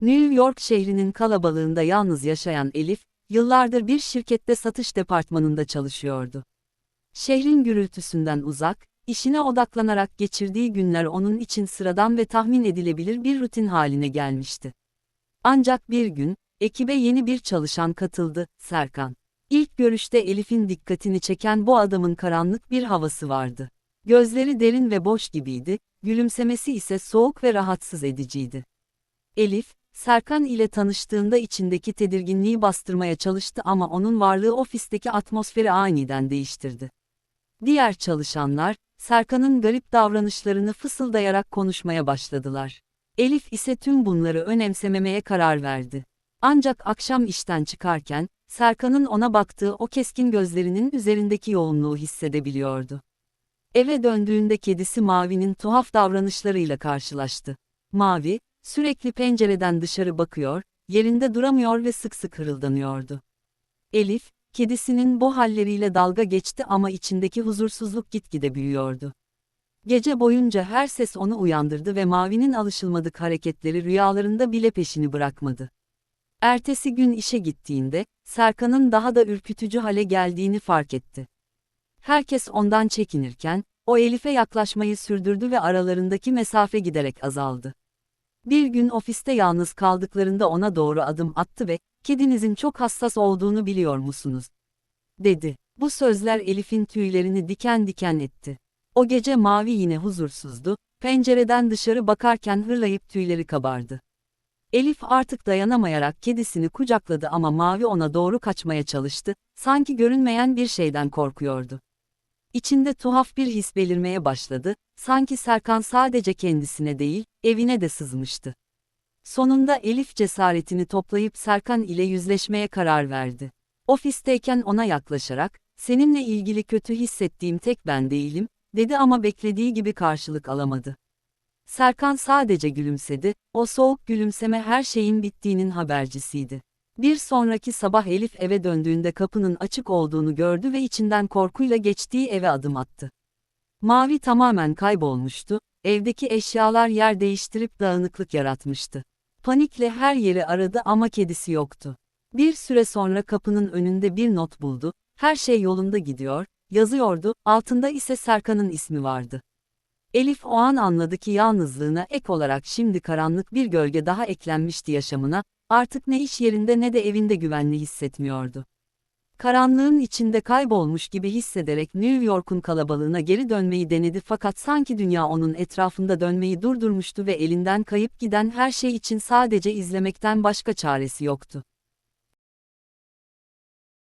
New York şehrinin kalabalığında yalnız yaşayan Elif, yıllardır bir şirkette satış departmanında çalışıyordu. Şehrin gürültüsünden uzak, işine odaklanarak geçirdiği günler onun için sıradan ve tahmin edilebilir bir rutin haline gelmişti. Ancak bir gün, ekibe yeni bir çalışan katıldı, Serkan. İlk görüşte Elif'in dikkatini çeken bu adamın karanlık bir havası vardı. Gözleri derin ve boş gibiydi, gülümsemesi ise soğuk ve rahatsız ediciydi. Elif, Serkan ile tanıştığında içindeki tedirginliği bastırmaya çalıştı ama onun varlığı ofisteki atmosferi aniden değiştirdi. Diğer çalışanlar, Serkan'ın garip davranışlarını fısıldayarak konuşmaya başladılar. Elif ise tüm bunları önemsememeye karar verdi. Ancak akşam işten çıkarken, Serkan'ın ona baktığı o keskin gözlerinin üzerindeki yoğunluğu hissedebiliyordu. Eve döndüğünde kedisi Mavi'nin tuhaf davranışlarıyla karşılaştı. Mavi, sürekli pencereden dışarı bakıyor, yerinde duramıyor ve sık sık hırıldanıyordu. Elif, kedisinin bu halleriyle dalga geçti ama içindeki huzursuzluk gitgide büyüyordu. Gece boyunca her ses onu uyandırdı ve Mavi'nin alışılmadık hareketleri rüyalarında bile peşini bırakmadı. Ertesi gün işe gittiğinde, Serkan'ın daha da ürkütücü hale geldiğini fark etti. Herkes ondan çekinirken, o Elif'e yaklaşmayı sürdürdü ve aralarındaki mesafe giderek azaldı. Bir gün ofiste yalnız kaldıklarında ona doğru adım attı ve, kedinizin çok hassas olduğunu biliyor musunuz? dedi. Bu sözler Elif'in tüylerini diken diken etti. O gece Mavi yine huzursuzdu, pencereden dışarı bakarken hırlayıp tüyleri kabardı. Elif artık dayanamayarak kedisini kucakladı ama Mavi ona doğru kaçmaya çalıştı, sanki görünmeyen bir şeyden korkuyordu. İçinde tuhaf bir his belirmeye başladı, sanki Serkan sadece kendisine değil, evine de sızmıştı. Sonunda Elif cesaretini toplayıp Serkan ile yüzleşmeye karar verdi. Ofisteyken ona yaklaşarak, seninle ilgili kötü hissettiğim tek ben değilim, dedi ama beklediği gibi karşılık alamadı. Serkan sadece gülümsedi, o soğuk gülümseme her şeyin bittiğinin habercisiydi. Bir sonraki sabah Elif eve döndüğünde kapının açık olduğunu gördü ve içinden korkuyla geçtiği eve adım attı. Mavi tamamen kaybolmuştu, evdeki eşyalar yer değiştirip dağınıklık yaratmıştı. Panikle her yeri aradı ama kedisi yoktu. Bir süre sonra kapının önünde bir not buldu, her şey yolunda gidiyor, yazıyordu, altında ise Serkan'ın ismi vardı. Elif o an anladı ki yalnızlığına ek olarak şimdi karanlık bir gölge daha eklenmişti yaşamına, artık ne iş yerinde ne de evinde güvenli hissetmiyordu. Karanlığın içinde kaybolmuş gibi hissederek New York'un kalabalığına geri dönmeyi denedi fakat sanki dünya onun etrafında dönmeyi durdurmuştu ve elinden kayıp giden her şey için sadece izlemekten başka çaresi yoktu.